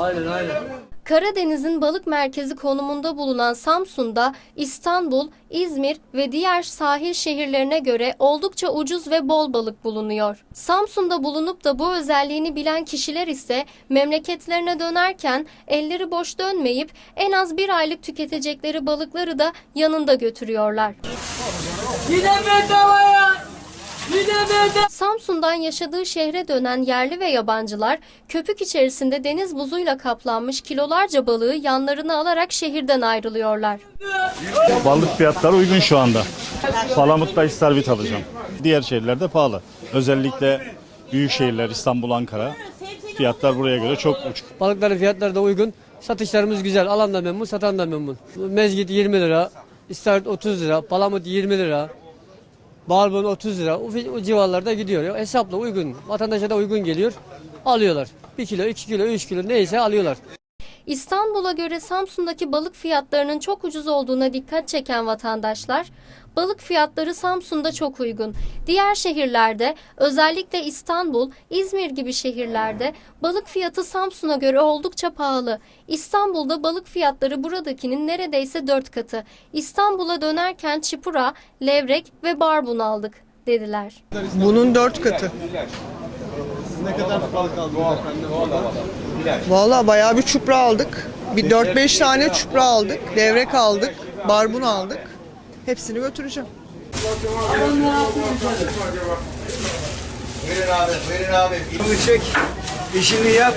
Aynen aynen. Karadeniz'in balık merkezi konumunda bulunan Samsun'da İstanbul, İzmir ve diğer sahil şehirlerine göre oldukça ucuz ve bol balık bulunuyor. Samsun'da bulunup da bu özelliğini bilen kişiler ise memleketlerine dönerken elleri boş dönmeyip en az bir aylık tüketecekleri balıkları da yanında götürüyorlar. Yine bedava. Samsun'dan yaşadığı şehre dönen yerli ve yabancılar köpük içerisinde deniz buzuyla kaplanmış kilolarca balığı yanlarına alarak şehirden ayrılıyorlar. Balık fiyatları uygun şu anda. Palamut'ta istavrit alacağım. Diğer şehirlerde pahalı. Özellikle büyük şehirler İstanbul, Ankara. Fiyatlar buraya göre çok uçuk. Balıkların fiyatları da uygun. Satışlarımız güzel. Alan da memnun, satan da memnun. Mezgit 20 lira, istavrit 30 lira, palamut 20 lira, barbun 30 lira. O, o civarlarda gidiyor. Hesapla uygun. Vatandaşa da uygun geliyor. Alıyorlar. 1 kilo, 2 kilo, 3 kilo neyse alıyorlar. İstanbul'a göre Samsun'daki balık fiyatlarının çok ucuz olduğuna dikkat çeken vatandaşlar, balık fiyatları Samsun'da çok uygun. Diğer şehirlerde, özellikle İstanbul, İzmir gibi şehirlerde balık fiyatı Samsun'a göre oldukça pahalı. İstanbul'da balık fiyatları buradakinin neredeyse 4 katı. İstanbul'a dönerken çipura, levrek ve barbun aldık dediler. Bunun dört katı. Ne kadar balık aldınız efendim? Vallahi bayağı bir çupra aldık. Bir 4-5 tane çupra aldık. Levrek aldık. Barbun aldık. Hepsini götüreceğim. Verin abi, verin abi. Bunu çek, işini yap.